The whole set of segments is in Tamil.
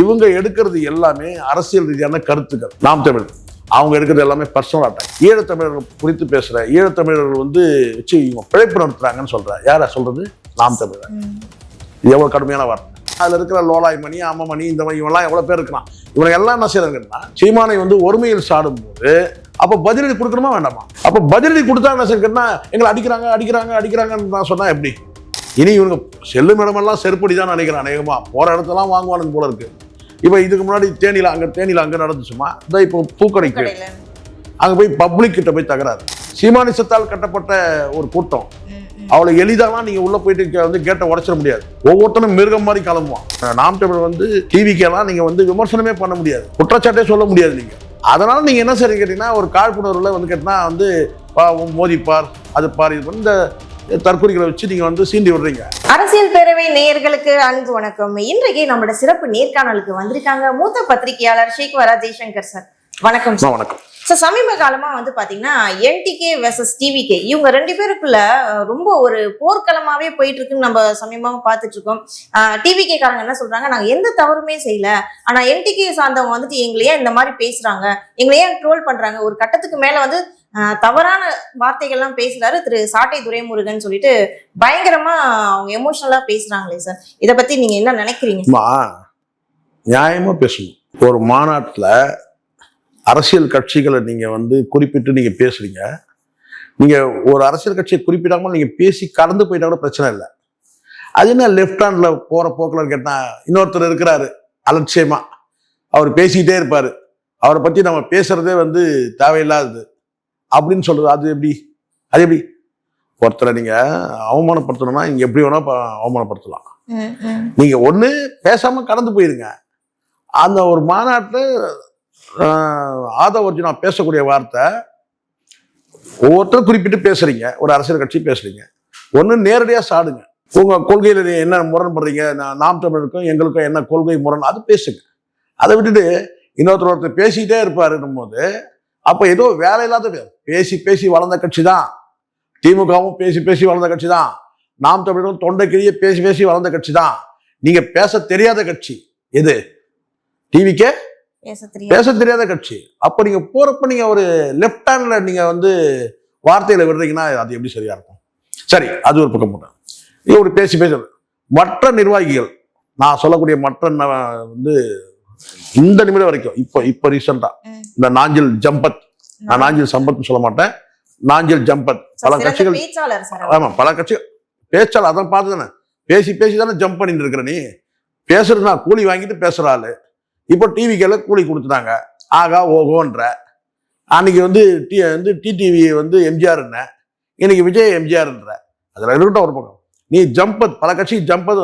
இவங்க எடுக்கிறது எல்லாமே அரசியல் ரீதியான கருத்துக்கள். நாம் தமிழ். அவங்க எடுக்கிறது எல்லாமே பர்சனல் அட்டாக் ஈழத்தமிழர்கள் குறித்து பேசுற ஈழத்தமிழர்கள் வந்து வச்சு இவங்க பிழைப்பு நடத்துறாங்கன்னு சொல்ற. யாரா சொல்றது? நாம் தமிழர். எவ்வளவு கடுமையான வார்த்தை. அதுல இருக்கிற லோலாய் மணி அம்மமணி இந்த மாதிரி இவெல்லாம் எவ்வளவு பேர் இருக்கலாம். இவங்க எல்லாம் என்ன செய்யறாங்கன்னா சீமானை வந்து ஒருமையில் சாடும்போது அப்ப பதிலடி கொடுக்கணுமா வேண்டாமா? அப்ப பதிலடி கொடுத்தா என்ன செய்யணும்னா எங்களை அடிக்கிறாங்க அடிக்கிறாங்க அடிக்கிறாங்கன்னு நான் சொன்னா எப்படி? இனி இவங்க செல்லும் இடமெல்லாம் செருப்படி தான் நினைக்கிறேன். அநேகமா போற இடத்தெல்லாம் வாங்குவானுங்க போல இருக்கு. இப்போ இதுக்கு முன்னாடி தேனியில் அங்க தேனியில் அங்க நடந்துச்சுமா? இந்த இப்போ பூக்கடைக்கு. அங்க போய் பப்ளிக் கிட்ட போய் தகராறு. சீமானிசத்தால் கட்டப்பட்ட ஒரு கூட்டம். அவ்வளோ எளிதாலாம் நீங்க உள்ள போயிட்டு வந்து கேட்டை உடைச்சிட முடியாது. ஒவ்வொருத்தனும் மிருகம் மாதிரி கிளம்புவான் நாம் தமிழ் வந்து டிவிக்கெல்லாம் நீங்க வந்து விமர்சனமே பண்ண முடியாது. குற்றச்சாட்டே சொல்ல முடியாது நீங்க. அதனால நீங்க என்ன சரி கேட்டீங்கன்னா ஒரு காழ்ப்புணர்வுல வந்து கேட்டினா வந்து பா, உன் மோதி பார் அது பார் இது இந்த தற்கொலைகளை வச்சு நீங்க வந்து சீண்டி விடுறீங்க. அரசியல் பேரவை நேயர்களுக்கு அன்பு வணக்கம். இன்றைக்கு நம்மளோட சிறப்பு நேர்காணலுக்கு வந்திருக்காங்க மூத்த பத்திரிகையாளர் ஷேக்வரா ஜெய்சங்கர் சார். வணக்கம் சார். வணக்கம். சார் சமீப காலமா வந்து பாத்தீங்கன்னா என்டிகே வெர்சஸ் டிவிகே இவங்க ரெண்டு பேருக்குள்ள ரொம்ப ஒரு போர்க்களமாவே போயிட்டு இருக்குன்னு நம்ம சமீபமா பார்த்துட்டு இருக்கோம் டிவிகே காரங்க என்ன சொல்றாங்க நாங்க எந்த தவறுமே செய்யல. ஆனா என்டிகே சார்ந்தவங்க வந்துட்டு எங்களை ஏன் இந்த மாதிரி பேசுறாங்க? எங்களை ஏன் ட்ரோல் பண்றாங்க? ஒரு கட்டத்துக்கு மேல வந்து தவறான வார்த்தைகள்லாம் பேசுறாரு திரு சாட்டை துரைமுருகன் சொல்லிட்டு பயங்கரமா அவங்க எமோஷனலா பேசுறாங்களே சார். இத பத்தி நீங்க என்ன நினைக்கிறீங்க? நியாயமா பேசணும். ஒரு மாநாட்டில் அரசியல் கட்சிகளை நீங்க வந்து குறிப்பிட்டு நீங்க பேசுறீங்க. நீங்க ஒரு அரசியல் கட்சியை குறிப்பிடாம நீங்க பேசி கடந்து போயிட்டா கூட பிரச்சனை இல்லை. அது என்ன லெஃப்ட் ஹேண்ட்ல போற போக்கில் கேட்டா இன்னொருத்தர் இருக்கிறாரு அலட்சியமா. அவர் பேசிக்கிட்டே இருப்பாரு. அவரை பத்தி நம்ம பேசுறதே வந்து தேவையில்லாதது. அப்படின்னு சொல்றது அது எப்படி? அது எப்படி? ஒருத்தரை நீங்க அவமானப்படுத்தணும்னா நீங்க எப்படி வேணா அவமானப்படுத்தலாம். நீங்க ஒண்ணு பேசாம கடந்து போயிருங்க. அந்த ஒரு மாநாட்டில் ஆதவ அர்ஜுனா பேசக்கூடிய வார்த்தை ஒவ்வொருத்தரும் குறிப்பிட்டு பேசுறீங்க. ஒரு அரசியல் கட்சி பேசுறீங்க. ஒண்ணு நேரடியா சாடுங்க. உங்க கொள்கையில நீ என்ன முரண்படுறீங்க? நாம் தமிழருக்கும் எங்களுக்கும் என்ன கொள்கை முரண் அது பேசுங்க. அதை விட்டுட்டு இன்னொருத்தர் ஒருத்தர் பேசிக்கிட்டே இருப்பாருன்னும் போது அப்ப ஏதோ வேலை இல்லாத பேசி பேசி வளர்ந்த கட்சி தான் திமுகவும் பேசி பேசி வளர்ந்த கட்சி தான் நாம் தமிழரும் தொண்டை கிழிய பேசி பேசி வளர்ந்த கட்சி தான் நீங்க பேச தெரியாத கட்சி. எது? டிவிக்கே பேச தெரியாத கட்சி. அப்ப நீங்க போறப்ப நீங்க ஒரு லெஃப்ட் ஹேண்ட்ல நீங்க வந்து வார்த்தையில விடுறீங்கன்னா அது எப்படி சரியா இருக்கும்? சரி அது ஒரு பக்கம் போட்டேன். இது ஒரு பேசி பேச. மற்ற நிர்வாகிகள் நான் சொல்லக்கூடிய மற்ற வந்து இந்த நிமிடம் வரைக்கும் இப்போ இப்போ ரீசெண்டா. இந்த நாஞ்சில் ஜம்பத். நான் நாஞ்சில் சம்பத்னு சொல்ல மாட்டேன். நாஞ்சில் ஜம்பத். பல கட்சிகள் பேச்சாளர். ஆமா பல கட்சி பேச்சால் அதான் பார்த்து தானே. பேசி பேசி தானே ஜம்ப் பண்ணிட்டு இருக்கிற நீ. பேசுறது நான் கூலி வாங்கிட்டு பேசுற ஆளு. இப்போ டிவிக்கெல்லாம் கூலி கொடுத்துட்டாங்க. ஆகா ஓகோன்ற அன்னைக்கு வந்து டி வந்து டிடிவி வந்து எம்ஜிஆர்ன. இன்னைக்கு விஜய் எம்ஜிஆர்ன்ற. அதில் இருக்கட்டும் ஒரு பக்கம். நீ ஜம்பத் பல கட்சி ஜம்பத்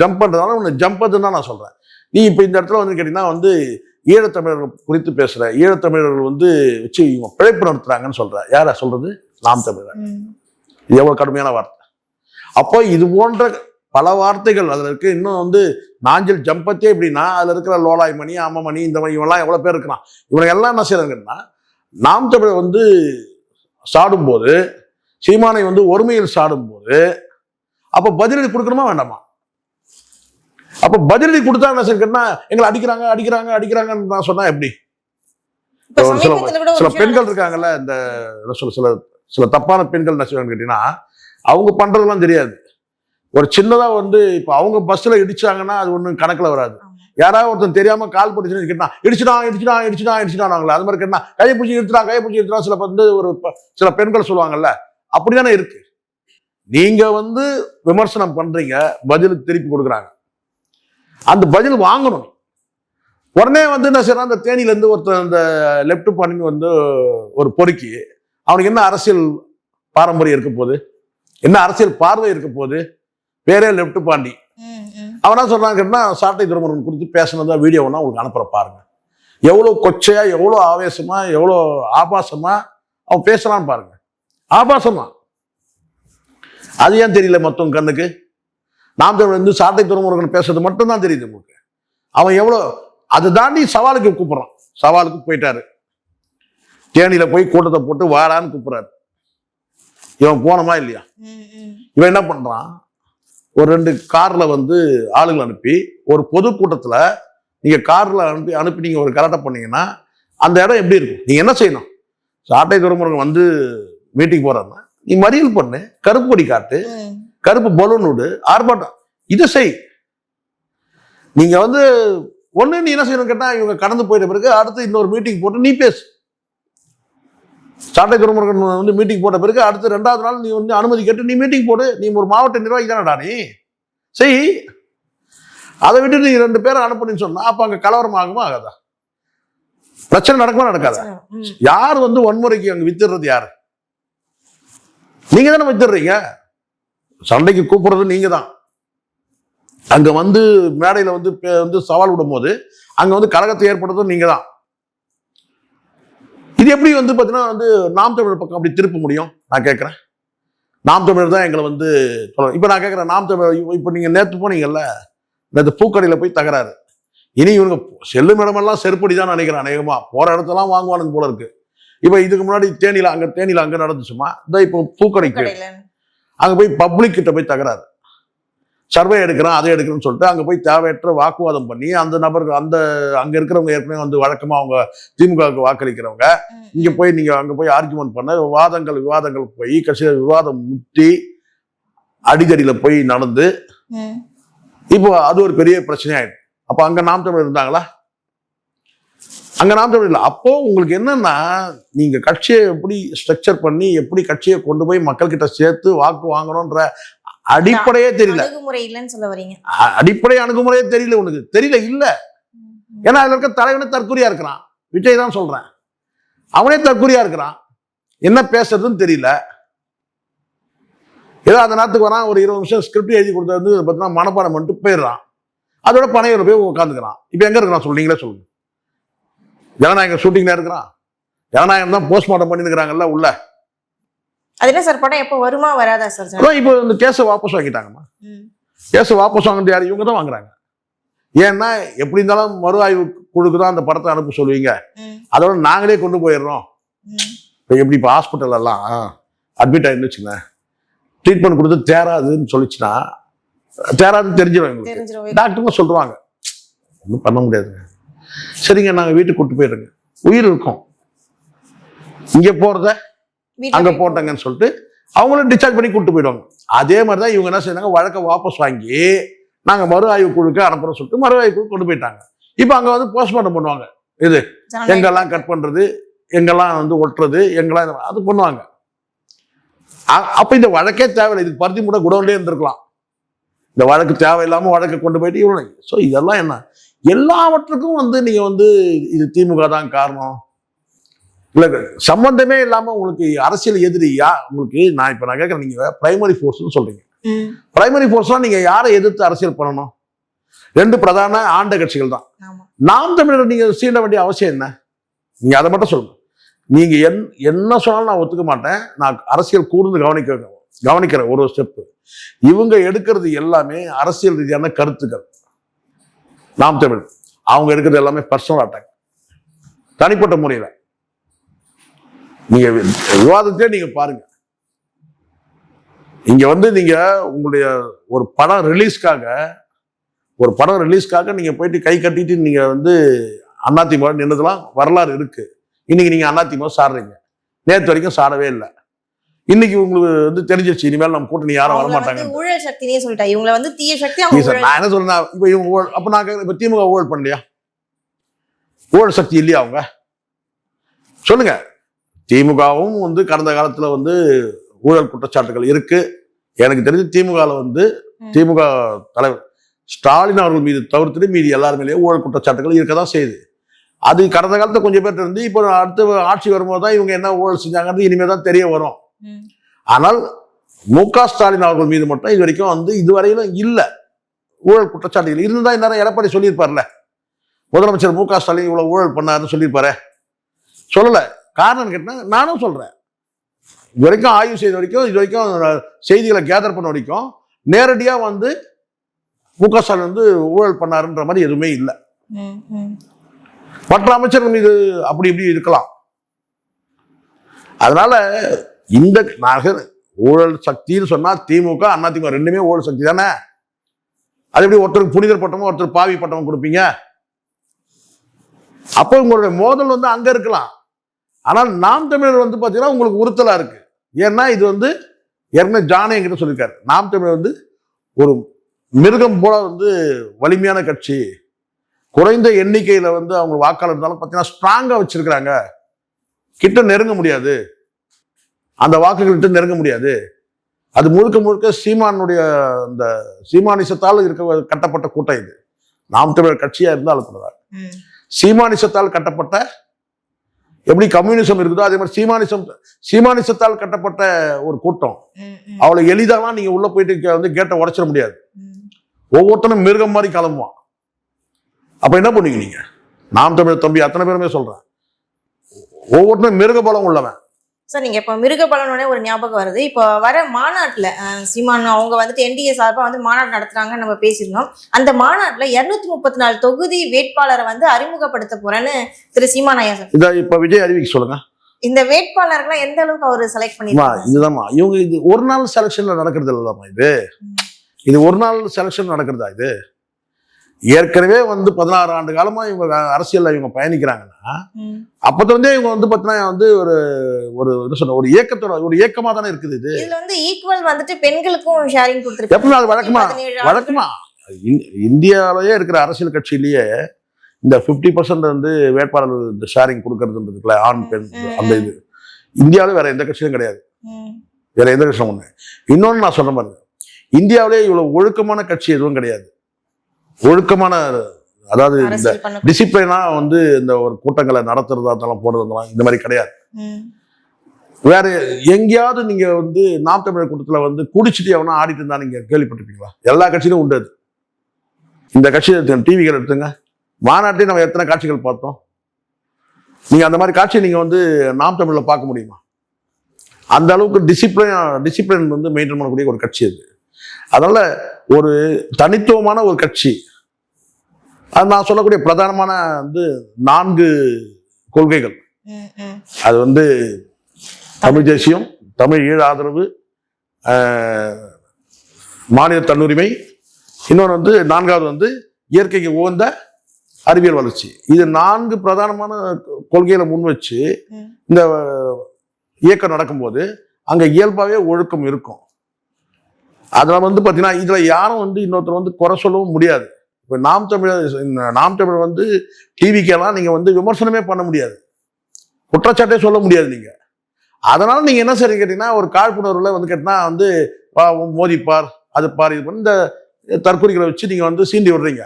ஜம்ப் பண்றதுனால உன்னை ஜம்பத்துன்னு தான் நான் சொல்றேன். நீ இப்போ இந்த இடத்துல வந்து கேட்டீங்கன்னா வந்து ஈழத்தமிழர்கள் குறித்து பேசுற ஈழத்தமிழர்கள் வந்து வச்சு இவங்க பிழைப்பு நடத்துறாங்கன்னு சொல்ற. யாரா சொல்றது? நாம் தமிழர். இது எவ்வளவு கடுமையான வார்த்தை. அப்போ இது போன்ற பல வார்த்தைகள் அதுல இருக்கு. இன்னும் வந்து நாஞ்சில் ஜம்பத்தே எப்படின்னா அதுல இருக்கிற லோலாய் மணி அம்மமணி இந்த மாதிரி இவெல்லாம் எவ்வளவு பேர் இருக்கிறான் இவங்க எல்லாம் என்ன செய்யறாங்கன்னா நாம் தமிழர் வந்து சாடும்போது சீமானை வந்து ஒருமையில் சாடும்போது அப்ப பதிலடி கொடுக்கணுமா வேண்டாமா? அப்ப பதிலடி கொடுத்தா என்ன செய்யணும்னா எங்களை அடிக்கிறாங்க அடிக்கிறாங்க அடிக்கிறாங்கன்னு நான் சொன்னா எப்படி? சில பெண்கள் இருக்காங்கல்ல இந்த சொல்ல சில சில தப்பான பெண்கள் என்ன செய்வாங்கன்னு கேட்டீங்கன்னா அவங்க பண்றதெல்லாம் தெரியாது. ஒரு சின்னதா வந்து இப்ப அவங்க பஸ்ல இடிச்சாங்கன்னா அது ஒண்ணும் கணக்குல வராது. யாராவது ஒருத்தன் தெரியாம கால் போட்டுச்சுன்னு கேட்டா இடிச்சுட்டான் இடிச்சுட்டான் இடிச்சுட்டான் இடிச்சுட்டான் அது மாதிரி கேட்டா கையை பிடிச்சி இழுத்துறான் கையை பிடிச்சி இழுத்துறான் சில வந்து ஒரு சில பெண்கள் சொல்லுவாங்கல்ல அப்படிதானே இருக்கு. நீங்க வந்து விமர்சனம் பண்றீங்க பதில் திருப்பி கொடுக்குறாங்க. அந்த பதில் வாங்கணும். உடனே வந்து என்ன செய்யறான் அந்த தேனியில இருந்து ஒருத்தன் அந்த லெப்ட் பண்ணி வந்து ஒரு பொறுக்கி அவனுக்கு என்ன அரசியல் பாரம்பரியம் இருக்க போகுது? என்ன அரசியல் பார்வை இருக்க போகுது? பேரே லெப்ட் பாண்டி. அவனா சொல்றாங்கன்னா சாட்டை திருமணம் குறித்து பேசினதா வீடியோனா உங்களுக்கு அனுப்புற பாருங்க. எவ்வளவு கொச்சையா எவ்வளவு ஆவேசமா எவ்வளவு ஆபாசமா அவன் பேசுறான்னு பாருங்க. ஆபாசமா. அது ஏன் தெரியல மொத்தம் கண்ணுக்கு? நாம் வந்து சாட்டை துறைமுருகன் பேசுறது மட்டும்தான் தெரியுது உங்களுக்கு. அவன் எவ்வளோ அதை தாண்டி சவாலுக்கு கூப்பிடுறான். சவாலுக்கு போயிட்டாரு. தேனியில போய் கூட்டத்தை போட்டு வாடான்னு கூப்பிடுறாரு. இவன் போனோமா இல்லையா. இவன் என்ன பண்றான்? ஒரு ரெண்டு கார்ல வந்து ஆளுங்களை அனுப்பி ஒரு பொதுக்கூட்டத்துல நீங்க கார்ல அனுப்பி அனுப்பி நீங்க ஒரு கலாட்டம் பண்ணீங்கன்னா அந்த இடம் எப்படி இருக்கும்? நீங்க என்ன செய்யணும்? சாட்டை துறைமுருகன் வந்து மீட்டிங் போறாருன்னா நீ மறியல் பண்ணு கருப்பு கொடி காட்டு. கருப்பு பலூன் விடு ஆர்ப்பாட்டம். இதை செய். நீங்க வந்து ஒண்ணு நீ என்ன செய்யணும் கேட்டா இவங்க கடந்து போயிட்ட பிறகு அடுத்து இன்னொரு மீட்டிங் போட்டு நீ பேசு. சாட்டை துறைமுருகன் வந்து மீட்டிங் போட்ட பிறகு அடுத்து ரெண்டாவது நாள் நீ வந்து அனுமதி கேட்டு நீ மீட்டிங் போடு. நீ ஒரு மாவட்ட நிர்வாகி தானடா நீ. செய். அதை விட்டு நீ ரெண்டு பேரை அனுப்புனீன்னு சொன்னா அப்ப அங்க கலவரம் ஆகுமா ஆகாதா? பிரச்சனை நடக்குமா நடக்காதா. யார் வந்து வன்முறைக்கு அங்க வித்துறது யாரு? நீங்க தானே வித்துடுறீங்க. சண்டைக்கு கூப்பிடுறது நீங்க தான் அங்க வந்து மேடையில வந்து வந்து சவால் விடும்போது அங்க வந்து கழகத்தை ஏற்படுத்துறது நீங்க தான் இது எப்படி வந்து பார்த்தீங்கன்னா வந்து நாம் தமிழர் பக்கம் அப்படி திருப்ப முடியும்? நான் கேட்குறேன் நாம் தமிழர் தான் எங்களை வந்து இப்போ நான் கேட்குறேன் நாம் தமிழர் இப்போ இப்ப நீங்க போனீங்கல்ல நேற்று பூக்கடையில் போய் தகராறு. இனி இவங்க செல்லும் இடமெல்லாம் செருப்படி தான் நினைக்கிறேன் அநேகமா. போற இடத்தெல்லாம் வாங்குவானுங்க போல இருக்கு. இப்போ இதுக்கு முன்னாடி தேனியில அங்க தேனியில அங்க நடந்துச்சுமா? இந்த இப்போ பூக்கடைக்கு அங்க போய் பப்ளிக் கிட்ட போய் தகராறு சர்வே எடுக்கிறோம் அதை எடுக்கிறோம்னு சொல்லிட்டு அங்க போய் தேவையற்ற வாக்குவாதம் பண்ணி அந்த நபருக்கு அந்த அங்க இருக்கிறவங்க ஏற்கனவே வந்து வழக்கமா அவங்க திமுகவுக்கு வாக்களிக்கிறவங்க. இங்க போய் நீங்க அங்க போய் ஆர்குமெண்ட் பண்ண வாதங்கள் விவாதங்கள் போய் கட்சியில விவாதம் முத்தி அடிதடியில போய் நடந்து. இப்போ அது ஒரு பெரிய பிரச்சனையாயிடும் அப்ப அங்க நாம் தமிழர் இருந்தாங்களா அங்க நாம் இல்லை அப்போ உங்களுக்கு என்னன்னா நீங்க கட்சியை எப்படி ஸ்ட்ரக்சர் பண்ணி எப்படி கட்சியை கொண்டு போய் மக்கள் கிட்ட சேர்த்து வாக்கு வாங்கணும்ன்ற அடிப்படையே தெரியல. அணுகுமுறை இல்லைன்னு சொல்ல வரீங்க. அ- அடிப்படை அணுகுமுறையே தெரியல உனக்கு. தெரியல இல்ல. ஏன்னா அதுல இருக்க தலைவனே தற்கொலையா இருக்கிறான். விஜய் தான் சொல்றேன். அவனே தற்கொலையா இருக்கிறான். என்ன பேசுறதுன்னு தெரியல. ஏதோ அந்த நேரத்துக்கு வரான் ஒரு இருபது நிமிஷம் ஸ்கிரிப்ட் எழுதி கொடுத்தது பார்த்தீங்கன்னா மனப்பாடம் பண்ணிட்டு போயிடுறான். அதோட பனையூர் போய் உட்காந்துக்கிறான். இப்போ எங்க இருக்கிறான்? சொல்லு நீங்களே சொல்லுங்க. ஜனநாயகம் ஷூட்டிங்ல இருக்கிறான் ஜனநாயகம் தான் போஸ்ட்மார்ட்டம் பண்ணிருக்கிறாங்கல்ல உள்ள. அது என்ன சார் படம் எப்போ வருமா வராதா சார் இப்போ இந்த கேஸை வாபஸ் வாங்கிட்டாங்கம்மா. கேஸை வாபஸ் வாங்குறது யார்? இவங்க தான் வாங்குறாங்க. ஏன்னா எப்படி இருந்தாலும் மறு ஆய்வு குழுக்கு தான் அந்த படத்தை அனுப்ப சொல்லுவீங்க. அதோட நாங்களே கொண்டு போயிடுறோம். இப்போ எப்படி இப்போ ஹாஸ்பிட்டல் எல்லாம் அட்மிட் ஆயிருந்து ட்ரீட்மெண்ட் கொடுத்து தேராதுன்னு சொல்லிச்சுன்னா தேராதுன்னு தெரிஞ்சிடும் எங்களுக்கு. டாக்டருங்க சொல்லுவாங்க ஒன்றும் பண்ண முடியாதுங்க. சரிங்க நாங்கள் வீட்டுக்கு கூட்டு போயிடுங்க உயிர் இருக்கும். இங்கே போகிறத அங்கே போட்டாங்கன்னு சொல்லிட்டு அவங்களும் டிஸ்சார்ஜ் பண்ணி கூட்டு போயிடுவாங்க. அதே மாதிரி தான் இவங்க என்ன செய்றாங்க வழக்கை வாபஸ் வாங்கி நாங்கள் மறு ஆய்வு குழுக்கு அனுப்புறோம் சொல்லிட்டு மறு ஆய்வு குழு கொண்டு போயிட்டாங்க. இப்போ அங்கே வந்து போஸ்ட்மார்ட்டம் பண்ணுவாங்க. ஜனநாயகம். எங்கெல்லாம் கட் பண்றது எங்கெல்லாம் வந்து ஒட்டுறது எங்கெல்லாம் இது- அது பண்ணுவாங்க. அப்ப இந்த வழக்கே தேவையில்லை. இதுக்கு பருத்தி மூட குடோன்லேயே இருந்திருக்கலாம். இந்த வழக்கு தேவையில்லாம வழக்கை கொண்டு போயிட்டு இவ்வளவு ஸோ இதெல்லாம் என்ன? எல்லாவற்றுக்கும் வந்து நீங்க வந்து இது திமுக தான் காரணம். இல்ல சம்பந்தமே இல்லாம உங்களுக்கு அரசியல் எதிரி யா உங்களுக்கு நான் இப்ப நான் கேட்கறேன் நீங்க பிரைமரி ஃபோர்ஸ்னு சொல்றீங்க. ம். பிரைமரி ஃபோர்ஸ்னா நீங்க யாரை எதிர்த்து அரசியல் பண்ணணும்? ரெண்டு பிரதான ஆண்ட கட்சிகள் தான். நாம் தமிழர் நீங்க சீண்ட வேண்டிய அவசியம் என்ன? நீங்க அதை மட்டும் சொல்லுங்க. நீங்க என் என்ன சொன்னாலும் நான் ஒத்துக்க மாட்டேன். நான் அரசியல் கூர்ந்து கவனிக்க கவனிக்கிறேன் ஒரு ஸ்டெப் இவங்க எடுக்கிறது எல்லாமே அரசியல் ரீதியான கருத்துக்கள். நாம் தமிழ். அவங்க எடுக்கிறது எல்லாமே பர்சனல் அட்டாக் தனிப்பட்ட முறையில். நீங்க விவாதத்தையே நீங்க பாருங்க. இங்க வந்து நீங்க உங்களுடைய ஒரு படம் ரிலீஸ்க்காக ஒரு படம் ரிலீஸ்க்காக நீங்க போயிட்டு கை கட்டிட்டு நீங்க வந்து அதிமுக நின்றதுலாம் வரலாறு இருக்கு. இன்னைக்கு நீங்க அதிமுக சாடுறீங்க நேற்று வரைக்கும் சாடவே இல்லை. இன்னைக்கு உங்களுக்கு வந்து தெரிஞ்சிருச்சு இனிமேல் நம்ம கூட்டணி யாரும் வரமாட்டாங்க ஊழல் சக்தினே சொல்லிட்டா இவங்கள வந்து தீய சக்தி நான் என்ன சொல்றேன் இப்போ இவங்க அப்ப நான் இப்ப திமுக ஊழல் பண்ணலையா? ஊழல் சக்தி இல்லையா அவங்க? சொல்லுங்க. திமுகவும் வந்து கடந்த காலத்துல வந்து ஊழல் குற்றச்சாட்டுகள் இருக்கு. எனக்கு தெரிஞ்சு திமுகல வந்து. திமுக தலைவர் ஸ்டாலின் அவர்கள் மீது தவிர்த்துட்டு மீதி எல்லார் மேலேயும் ஊழல் குற்றச்சாட்டுகள் இருக்க தான் செய்யுது. அது கடந்த காலத்துல கொஞ்சம் பேர் இருந்து இப்போ அடுத்த ஆட்சி வரும்போது தான் இவங்க என்ன ஊழல் செஞ்சாங்கன்னு இனிமே தான் தெரிய வரும். ஆனால் மு க ஸ்டாலின் அவர்கள் மீது மட்டும் இது வரைக்கும் வந்து இதுவரையிலும் இல்லை. ஊழல் குற்றச்சாட்டுகள் இருந்தா இந்நேரம் எடப்பாடி சொல்லியிருப்பார்ல. முதலமைச்சர் மு க ஸ்டாலின் இவ்வளவு ஊழல் பண்ணாருன்னு சொல்லியிருப்பாரு. சொல்லல. காரணம் கேட்டா நானும் சொல்றேன். இது வரைக்கும் ஆய்வு செய்த வரைக்கும் இது வரைக்கும் செய்திகளை கேதர் பண்ண வரைக்கும் நேரடியா வந்து மு க ஸ்டாலின் வந்து ஊழல் பண்ணாருன்ற மாதிரி எதுவுமே இல்லை. மற்ற அமைச்சர்கள் மீது அப்படி இப்படி இருக்கலாம். அதனால இந்த நாகர் ஊழல் சக்தின்னு சொன்னா திமுக அதிமுக ரெண்டுமே ஊழல் சக்தி தானே? அது எப்படி ஒருத்தருக்கு புனிதர் பட்டமும் ஒருத்தர் பாவி பட்டமும் கொடுப்பீங்க? அப்போ உங்களுடைய மோதல் வந்து அங்க இருக்கலாம். ஆனால் நாம் தமிழர் வந்து பார்த்தீங்கன்னா உங்களுக்கு உறுத்தலா இருக்கு. ஏன்னா இது வந்து ஏற்கனவே ஜானே என்கிட்ட சொல்லியிருக்காரு. நாம் தமிழர் வந்து ஒரு மிருகம் போல வந்து வலிமையான கட்சி. குறைந்த எண்ணிக்கையில் வந்து அவங்க வாக்காளர் இருந்தாலும் பார்த்தீங்கன்னா ஸ்ட்ராங்காக வச்சிருக்கிறாங்க. கிட்ட நெருங்க முடியாது. அந்த வாக்குகள் கிட்ட நெருங்க முடியாது. அது முழுக்க முழுக்க சீமானுடைய அந்த சீமானிசத்தால் இருக்க கட்டப்பட்ட கூட்டம் இது. நாம் தமிழர் கட்சியா இருந்தாலும் கூட. ம். சீமானிசத்தால் கட்டப்பட்ட எப்படி கம்யூனிசம் இருக்குதோ அதே மாதிரி சீமானிசம் சீமானிசத்தால் கட்டப்பட்ட ஒரு கூட்டம். அவ்வளவு எளிதாலாம் நீங்க உள்ள போயிட்டு வந்து கேட்டை உடைச்சிட முடியாது. ஒவ்வொருத்தனும் மிருகம் மாதிரி கிளம்புவான் அப்ப என்ன பண்ணுவீங்க நீங்க? நாம் தமிழர் தம்பி அத்தனை பேருமே சொல்றேன். ஒவ்வொருத்தனும் மிருக பலம் உள்ளவன். சார் நீங்க இப்ப மிருக பலனோட ஒரு ஞாபகம் வருது. இப்போ வர மாநாட்டுல சீமான் அவங்க வந்துட்டு என்டிஏ சார்பா வந்து மாநாடு நடத்துறாங்க நம்ம பேசியிருந்தோம். அந்த மாநாட்டுல இருநூத்தி முப்பத்தி நாலு தொகுதி வேட்பாளரை வந்து அறிமுகப்படுத்த போறேன்னு திரு சீமான் ஐயா சார் இதை இப்ப விஜய் அறிவிக்க சொல்லுங்க. இந்த வேட்பாளர்களை எந்த அளவுக்கு அவர் செலக்ட் பண்ணிருக்காங்க இதுதாம்மா. இவங்க இது ஒரு நாள் செலெக்ஷன்ல நடக்கிறது இல்லதாம்மா இது. இது ஒரு நாள் செலெக்ஷன் நடக்கிறதா இது? ஏற்கனவே வந்து பதினாறு ஆண்டு காலமா இவங்க அரசியல்ல இவங்க பயணிக்கிறாங்கன்னா ம். அப்பத்துல இருந்தே இவங்க வந்து பார்த்தீங்கன்னா வந்து ஒரு ஒரு என்ன சொல்ற ஒரு இயக்கத்தோட ஒரு இயக்கமா தானே இருக்குது இது. இதுல வந்து ஈக்குவல் வந்துட்டு பெண்களுக்கும் ஷேரிங் கொடுத்துருக்காங்க. எப்பவுமே அது வழக்கமா. வழக்கமா? இந்- இந்தியாவிலேயே இருக்கிற அரசியல் கட்சியிலேயே இந்த 50% பர்சன்ட் வந்து வேட்பாளர் இந்த ஷேரிங் கொடுக்கறதுன்றதுக்குல ஆண் பெண் அந்த இது. இந்தியாவில வேற எந்த கட்சியும் கிடையாது. வேற எந்த கட்சியும் ஒண்ணு. இன்னொன்னு நான் சொல்ற பாருங்க. இந்தியாவிலே இவ்வளவு ஒழுக்கமான கட்சி எதுவும் கிடையாது. ஒழுக்கமான அதாவது இந்த டிசிப்ளினா வந்து இந்த ஒரு கூட்டங்களை நடத்துறதா இருந்தாலும் போடுறதா இந்த மாதிரி கிடையாது. வேற எங்கேயாவது நீங்க வந்து நாம் தமிழர் கூட்டத்துல வந்து குடிச்சிட்டு எவனா ஆடிட்டு இருந்தா நீங்க கேள்விப்பட்டிருப்பீங்களா? எல்லா கட்சியிலும் உண்டு அது. இந்த கட்சி எடுத்துங்க டிவிகள் எடுத்துங்க. மாநாட்டில் நம்ம எத்தனை காட்சிகள் பார்த்தோம்? நீங்க அந்த மாதிரி காட்சியை நீங்க வந்து நாம் தமிழ்ல பார்க்க முடியுமா? அந்த அளவுக்கு டிசிப்ளின் டிசிப்ளின் வந்து மெயின்டைன் பண்ணக்கூடிய ஒரு கட்சி அது. அதனால ஒரு தனித்துவமான ஒரு கட்சி அது நான் சொல்லக்கூடிய பிரதானமான வந்து நான்கு கொள்கைகள். அது வந்து தமிழ் தேசியம் தமிழ் ஈழ ஆதரவு மாநில தன்னுரிமை இன்னொன்று வந்து நான்காவது வந்து இயற்கைக்கு உகந்த அறிவியல் வளர்ச்சி இது நான்கு பிரதானமான கொள்கைகளை முன் வச்சு. இந்த இயக்கம் நடக்கும்போது அங்க இயல்பாகவே ஒழுக்கம் இருக்கும் அதில் வந்து பார்த்தீங்கன்னா இதில் யாரும் வந்து இன்னொருத்தர் வந்து குறை சொல்லவும் முடியாது. இப்போ நாம் தமிழர் நாம் தமிழர் வந்து டிவிக்கெல்லாம் நீங்கள் வந்து விமர்சனமே பண்ண முடியாது. குற்றச்சாட்டே சொல்ல முடியாது நீங்கள் அதனால் நீங்கள் என்ன சரி கேட்டிங்கன்னா ஒரு காழ்ப்புணர்வில் வந்து கேட்டிங்கன்னா வந்து பா, மோதி பார் அது பார் இது பண்ணி இந்த தற்கொலைகளை வச்சு நீங்கள் வந்து சீண்டி விடுறீங்க.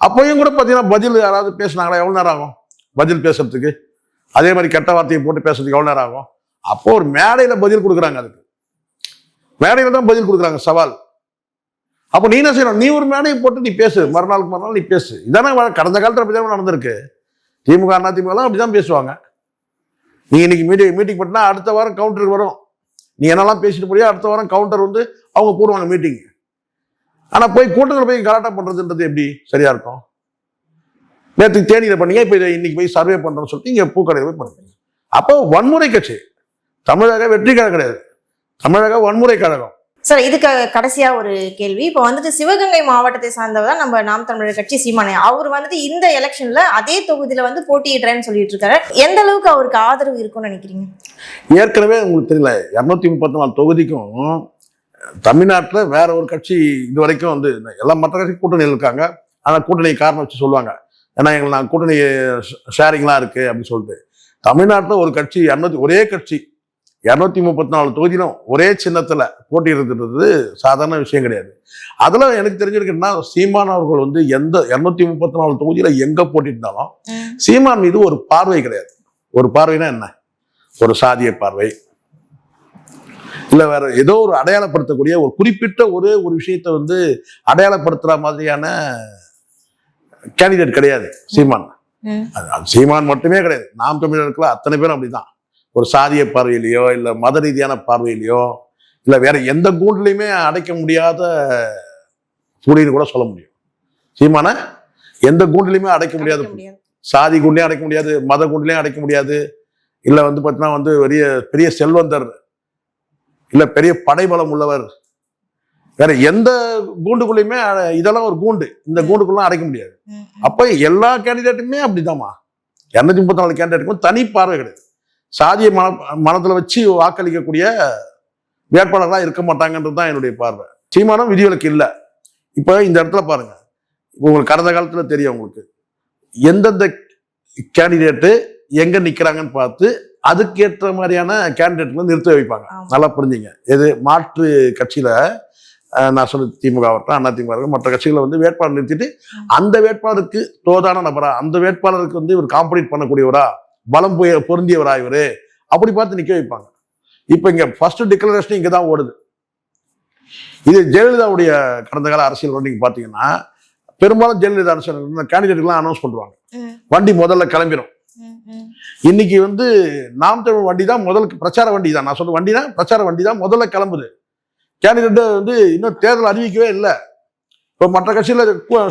அப்போயும் கூட பார்த்தீங்கன்னா பதில் யாராவது பேசுனாங்களா எவ்வளோ நேரம் ஆகும்? பதில் பேசுறதுக்கு. அதே மாதிரி கெட்ட வார்த்தையை போட்டு பேசுறதுக்கு எவ்வளோ நேரம் ஆகும்? அப்போ ஒரு மேடையில் பதில் கொடுக்குறாங்க அதுக்கு. மேடையில தான் பதில் கொடுக்குறாங்க சவால். அப்போ நீ என்ன செய்யணும்? நீ ஒரு மேடையை போட்டு நீ பேசு. மறுநாளுக்கு மறுநாள் நீ பேசு. இதானே கடந்த காலத்தில் அப்படி நடந்திருக்கு. திமுக அண்ணா திமுகலாம் அப்படிதான் பேசுவாங்க. நீ இன்னைக்கு மீட்டிங் மீட்டிங் பண்ணா அடுத்த வாரம் கவுண்டருக்கு வரும். நீ என்னெல்லாம் பேசிட்டு போறியோ அடுத்த வாரம் கவுண்டர் வந்து அவங்க போடுவாங்க மீட்டிங். ஆனால் போய் கூட்டத்தில் போய் கலாட்டா பண்ணுறதுன்றது எப்படி? சரியா இருக்கும். நேற்று தேனியில் பண்ணீங்க இப்போ இதை இன்னைக்கு போய் சர்வே பண்ணுறோம்னு சொல்லிட்டு இங்கே பூக்கடையில் போய் பண்ணுறீங்க அப்போ வன்முறை கட்சி. தமிழக வெற்றி கிடையாது. தமிழக வன்முறை கழகம். சார் இதுக்கு கடைசியா ஒரு கேள்வி. இப்போ வந்துட்டு சிவகங்கை மாவட்டத்தை சார்ந்தவர் தான் நம்ம நாம் தமிழர் கட்சி சீமானே. அவர் வந்துட்டு இந்த எலெக்ஷன்ல அதே தொகுதியில வந்து போட்டியிடுறேன்னு சொல்லிட்டு இருக்காரு எந்த அளவுக்கு அவருக்கு ஆதரவு இருக்கும்னு நினைக்கிறீங்க? ஏற்கனவே உங்களுக்கு தெரியல இரநூத்தி முப்பத்தி நாலு தொகுதிக்கும் தமிழ்நாட்டில் வேற ஒரு கட்சி இது வரைக்கும் வந்து எல்லா மற்ற கட்சி கூட்டணியில் இருக்காங்க. ஆனால் கூட்டணி காரணம் வச்சு சொல்லுவாங்க. ஏன்னா எங்களுக்கு நான் கூட்டணி ஷேரிங்லாம் இருக்கு அப்படின்னு சொல்லிட்டு. தமிழ்நாட்டில் ஒரு கட்சி இரநூத்தி ஒரே கட்சி இரநூத்தி முப்பத்தி நாலு தொகுதியிலும் ஒரே சின்னத்தில் போட்டியிடுறது சாதாரண விஷயம் கிடையாது. அதில் எனக்கு தெரிஞ்சிருக்குன்னா சீமான் அவர்கள் வந்து எந்த இரநூத்தி முப்பத்தி நாலு தொகுதியில் எங்கே போட்டிருந்தாலும் சீமான் மீது ஒரு பார்வை கிடையாது. ஒரு பார்வைனா என்ன? ஒரு சாதிய பார்வை. இல்ல வேற ஏதோ ஒரு அடையாளப்படுத்தக்கூடிய ஒரு குறிப்பிட்ட ஒரே ஒரு விஷயத்தை வந்து அடையாளப்படுத்துற மாதிரியான கேண்டிடேட் கிடையாது சீமான். சீமான் மட்டுமே கிடையாது. நாம் தமிழருக்குள்ள அத்தனை பேரும் அப்படிதான். ஒரு சாதிய பார்வையிலையோ இல்ல மத ரீதியான பார்வையிலையோ இல்ல வேற எந்த கூண்டுலையுமே அடைக்க முடியாத புலின்னு கூட சொல்ல முடியும். சீமான எந்த கூண்டுலையுமே அடைக்க முடியாத. சாதி குண்டையும் அடைக்க முடியாது மத குண்டையும் அடைக்க முடியாது. இல்ல வந்து பார்த்தீங்கன்னா வந்து பெரிய பெரிய செல்வந்தர் இல்ல பெரிய படைபலம் உள்ளவர். வேற எந்த கூண்டுக்குள்ளேயுமே இதெல்லாம் ஒரு கூண்டு. இந்த கூண்டுக்குள்ள அடைக்க முடியாது. அப்ப எல்லா கேண்டிடேட்டுமே அப்படிதாம்மா. இரநூத்தி முப்பத்தி நாலு கேண்டிடேட்டுக்கும் தனி பார்வை கிடையாது. சாதிய மன மனத்துல வச்சு வாக்களிக்கக்கூடிய வேட்பாளர்களாக இருக்க மாட்டாங்கன்றது தான் என்னுடைய பார்வை. சீமானம் விதிவிலக்கு இல்லை. இப்போ இந்த இடத்துல பாருங்க. இப்போ உங்களுக்கு கடந்த காலத்துல தெரியும் உங்களுக்கு. எந்தெந்த கேண்டிடேட்டு எங்க நிக்கிறாங்கன்னு பார்த்து அதுக்கேற்ற மாதிரியான கேண்டிடேட்களை நிறுத்த வைப்பாங்க. நல்லா புரிஞ்சுங்க. இது மாற்று கட்சியில நான் சொல்ல திமுக ஆகட்டும் அண்ணா திமுக ஆகட்டும் மற்ற கட்சிகளை வந்து வேட்பாளர் நிறுத்திட்டு அந்த வேட்பாளருக்கு தோதான நபரா அந்த வேட்பாளருக்கு வந்து இவர் காம்படிட் பண்ணக்கூடியவரா பலம் பொருந்தியவரா இவரு அப்படி பார்த்து நிக்க வைப்பாங்க. இப்போ இங்க ஃபர்ஸ்ட் டிக்ளரேஷன் இங்க தான் ஓடுது. இது ஜெயலலிதாவுடைய கடந்த கால அரசியல் நீங்க பாத்தீங்கன்னா பெரும்பாலும் ஜெயலலிதா அரசியல் கேண்டிடேட்லாம் அனௌன்ஸ் பண்ணுவாங்க. வண்டி முதல்ல கிளம்பிடும். இன்னைக்கு வந்து நாம் தமிழ் வண்டி தான் முதல் பிரச்சார வண்டி தான். நான் சொல்ற வண்டி தான் பிரச்சார வண்டி தான் முதல்ல கிளம்புது. கேண்டிடேட் வந்து இன்னும் தேர்தல் அறிவிக்கவே இல்லை. இப்போ மற்ற கட்சியில்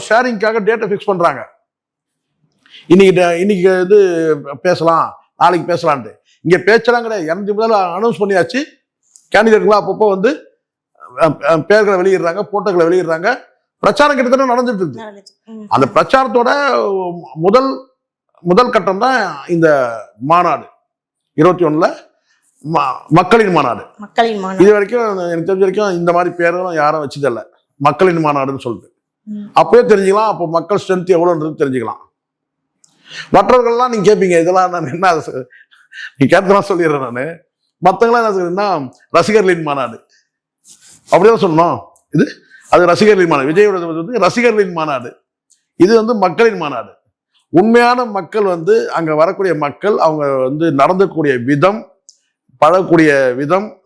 ஷேரிங்காக டேட்டை ஃபிக்ஸ் பண்றாங்க. இன்னைக்கு இன்னைக்கு வந்து பேசலாம் நாளைக்கு பேசலான்ட்டு. இங்க பேச்சலாம் கிடையாது. இரநூத்தி முதல்ல அனௌன்ஸ் பண்ணியாச்சு. கேண்டிடேட்லாம் அப்பப்போ வந்து பேர்களை வெளியிடுறாங்க போட்டோக்களை வெளியிடுறாங்க. பிரச்சாரம் கிட்டத்தட்ட நடந்துட்டு இருக்கு. அந்த பிரச்சாரத்தோட முதல் முதல் கட்டம் தான் இந்த மாநாடு. இருபத்தி ஒண்ணுல மக்களின் மாநாடு. இது வரைக்கும் எனக்கு தெரிஞ்ச வரைக்கும் இந்த மாதிரி பேரும் யாரும் வச்சதில்ல. மக்களின் மாநாடுன்னு சொல்லிட்டு. ம். அப்பவே தெரிஞ்சுக்கலாம். அப்போ மக்கள் ஸ்ட்ரென்த் எவ்வளோன்றது தெரிஞ்சுக்கலாம். மற்றவர்கள்லாம் நீங்க கேட்பீங்க இதெல்லாம் நான் என்ன அது- நீ கேட்கலாம் சொல்லிடுறேன் நான். மற்றவங்களாம் என்ன சொல்றேன்னா ரசிகர்களின் மாநாடு. அப்படிதான் சொல்லணும். இது? அது ரசிகர்களின் மாநாடு. விஜயோட வந்து ரசிகர்களின் மாநாடு. இது வந்து மக்களின் மாநாடு. உண்மையான மக்கள் வந்து அங்க வரக்கூடிய மக்கள் அவங்க வந்து நடந்தக்கூடிய விதம் பழகக்கூடிய விதம்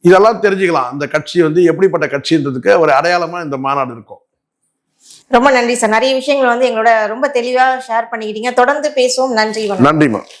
இதெல்லாம் தெரிஞ்சுக்கலாம். அந்த கட்சி வந்து எப்படிப்பட்ட கட்சின்றதுக்கு ஒரு அடையாளமா இந்த மாநாடு இருக்கும். ரொம்ப நன்றி சார். நிறைய விஷயங்கள் வந்து எங்களோட ரொம்ப தெளிவா ஷேர் பண்ணிக்கிட்டீங்க. தொடர்ந்து பேசுவோம். நன்றி நன்றிமா